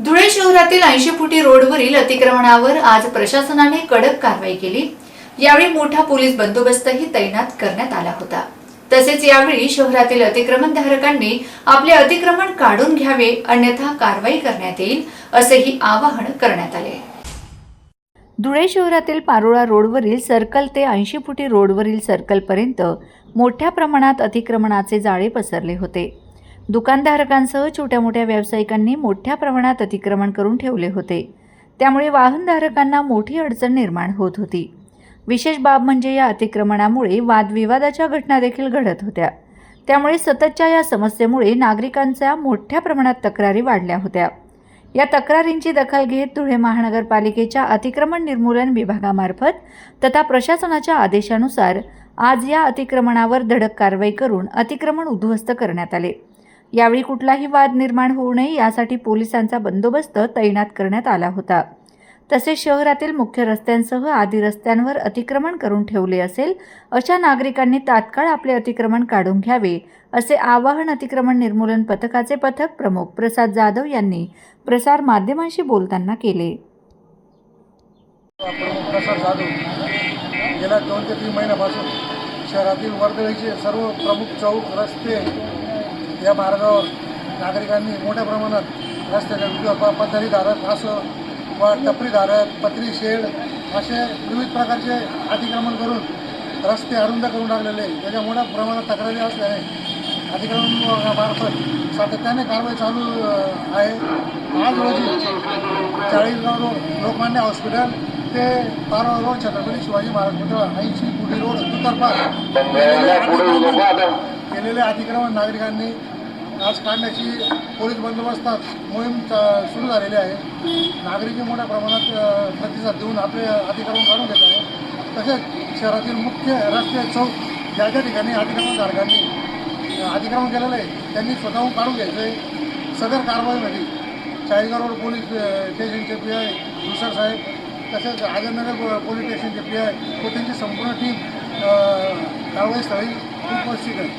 धुळे शहरातील ऐंशी फुटी रोडवरील अतिक्रमणावर आज प्रशासनाने कडक कारवाई केली. यावेळी मोठा पोलीस बंदोबस्तही तैनात करण्यात आला होता. तसेच यावेळी शहरातील अतिक्रमणधारकांनी आपले अतिक्रमण काढून घ्यावे अन्यथा कारवाई करण्यात येईल असेही आवाहन करण्यात आले. धुळे शहरातील पारोळा रोडवरील सर्कल ते ऐंशी फुटी रोडवरील सर्कलपर्यंत मोठ्या प्रमाणात अतिक्रमणाचे जाळे पसरले होते. दुकानधारकांसह छोट्या मोठ्या व्यावसायिकांनी मोठ्या प्रमाणात अतिक्रमण करून ठेवले होते. त्यामुळे वाहनधारकांना मोठी अडचण निर्माण होत होती. विशेष बाब म्हणजे या अतिक्रमणामुळे वादविवादाच्या घटना देखील घडत होत्या. त्यामुळे सततच्या या समस्येमुळे नागरिकांच्या मोठ्या प्रमाणात तक्रारी वाढल्या होत्या. या तक्रारींची दखल घेत धुळे महानगरपालिकेच्या अतिक्रमण निर्मूलन विभागामार्फत तथा प्रशासनाच्या आदेशानुसार आज या अतिक्रमणावर धडक कारवाई करून अतिक्रमण उद्ध्वस्त करण्यात आले. यावेळी कुठलाही वाद निर्माण होऊ नये यासाठी पोलिसांचा बंदोबस्त तैनात करण्यात आला होता. तसेच शहरातील मुख्य रस्त्यांसह आदी रस्त्यांवर अतिक्रमण करून ठेवले असेल अशा नागरिकांनी तात्काळ आपले अतिक्रमण काढून घ्यावे असे आवाहन अतिक्रमण निर्मूलन पथकाचे पथक प्रमुख प्रसाद जाधव यांनी प्रसार माध्यमांशी बोलताना केले. प्रसाद जाधव गेल्या दोन ते तीन महिन्यापासून शहरातील वर्दळीचे सर्व प्रमुख चौक रस्ते या मार्गावर नागरिकांनी मोठ्या प्रमाणात रस्त्याच्या विविध पथारीधारक असो व टपरीधारक पत्री शेड असे विविध प्रकारचे अतिक्रमण करून रस्ते अरुंद करून टाकलेले त्याच्या मोठ्या प्रमाणात तक्रारी असल्याने अतिक्रमण मार्फत सातत्याने कारवाई चालू आहे. आज रोजी चाळीसगाव रोड लोकमान्य हॉस्पिटल ते पारोळा रोड छत्रपती शिवाजी महाराज पुतळा ऐंशी कुटी रोड दुतर्फा केलेले अतिक्रमण नागरिकांनी आज काढण्याची पोलीस बंदोबस्तात मोहीम चा- सुरू झालेली आहे. नागरिक मोठ्या प्रमाणात प्रतिसाद देऊन आपले अतिक्रमण काढून घेत आहे. तसेच शहरातील मुख्य रस्ते चौक ज्या ज्या ठिकाणी अतिक्रमणधारकांनी अतिक्रमण केलेलं आहे त्यांनी स्वतःहून काढून घ्यायचं आहे सदर कारवाईमध्ये चाळीसगाव रोड पोलीस स्टेशनचे पी आय दुसर साहेब तसेच आजमनगर पोलीस स्टेशनचे पी आय व त्यांची संपूर्ण टीम कारवाईस्थळी उपस्थित आहे.